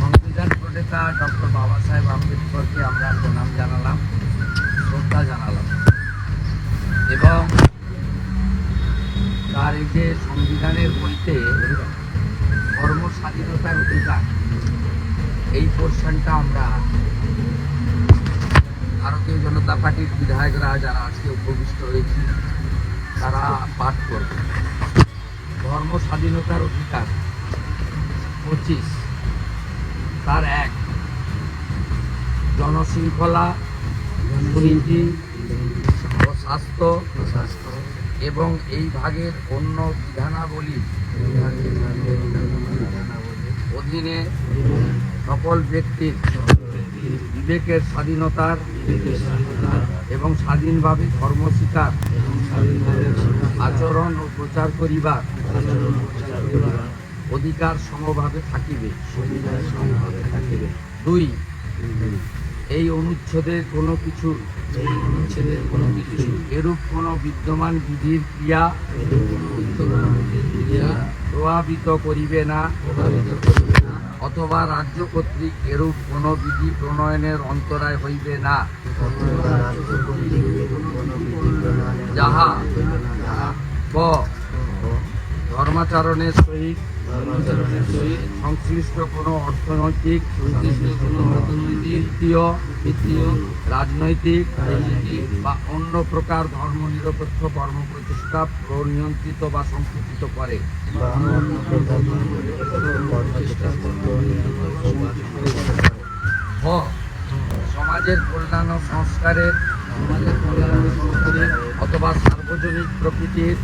সংবিধান প্রণেতা ডক্টর বাবা সাহেব আম্বেদকরকে আমরা প্রণাম জানালাম, শ্রদ্ধা জানালাম। এবং তার এই যে সংবিধানের বইতে কর্ম স্বাধীনতার অধিকার এই পোর্শনটা আমরা ভারতীয় জনতা পার্টির বিধায়করা যারা আজকে উপবিষ্ট হয়েছি, তারা পাঠ করবে। ধর্ম স্বাধীনতার অধিকার পঁচিশ। তার এক, জনশৃঙ্খলা দুর্নীতি ও স্বাস্থ্য এবং এই ভাগের অন্য বিধানাবলী, অধীনে সকল ব্যক্তির বিবেকের স্বাধীনতার এবং স্বাধীনভাবে কর্মস্বীকার, আচরণ ও প্রচার করিবার অধিকার সমভাবে থাকিবে। দুই, এই অনুচ্ছেদের কোনো কিছু অনুচ্ছেদের কোনো কিছু, এরূপ কোনো বিদ্যমান বিধির ক্রিয়া প্রভাবিত করিবে না। অথবা রাজ্য কর্তৃক এরূপ কোন বিধি প্রণয়নের অন্তরায় হইবে না। যাহা ধর্মাচরণের সহিত সংশ্লিষ্ট কোনো অর্থনৈতিক রাজনৈতিক বা অন্য প্রকার ধর্ম নিরপেক্ষ কর্মপ্রচেষ্টা প্রনিয়ন্ত্রিত বা সংকুচিত করে সমাজের কল্যাণ সংস্কারের সমাজের কল্যাণ সংস্কারের অথবা সার্বজনিক প্রকৃতির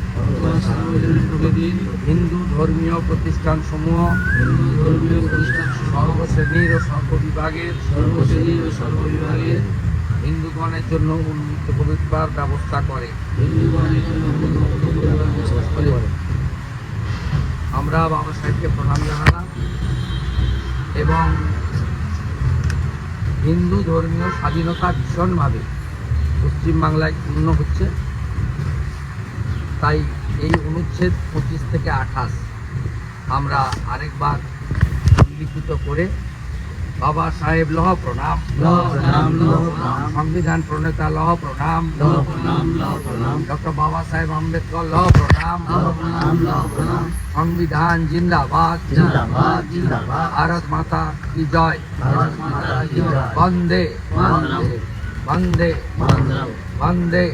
হিন্দু ধর্মীয় প্রতিষ্ঠান সমূহ হিন্দু ধর্মীয় প্রতিষ্ঠান সর্বশ্রেণীর ও সর্ববিভাগের, সর্বশ্রেণীর ও সর্ববিভাগের হিন্দুগণের জন্য উন্মুক্ত করিবার ব্যবস্থা করে। আমরা বাবা সাহেবকে প্রণাম জানালাম এবং হিন্দু ধর্মীয় স্বাধীনতা ভীষণভাবে পশ্চিমবাংলায় পূর্ণ হচ্ছে। তাই এই অনুচ্ছেদ পঁচিশ থেকে আঠাশ আমরা আরেকবার উল্লিখিত করে বাবা সাহেব লহ প্রণাম। সংবিধান প্রণেতা লহ প্রণাম। ডক্টর বাবা সাহেব আম্বেদকর লহ প্রণাম। সংবিধান জিন্দাবাদ। ভারত মাতা কি জয়? বন্দে, বন্দে। বন্দে।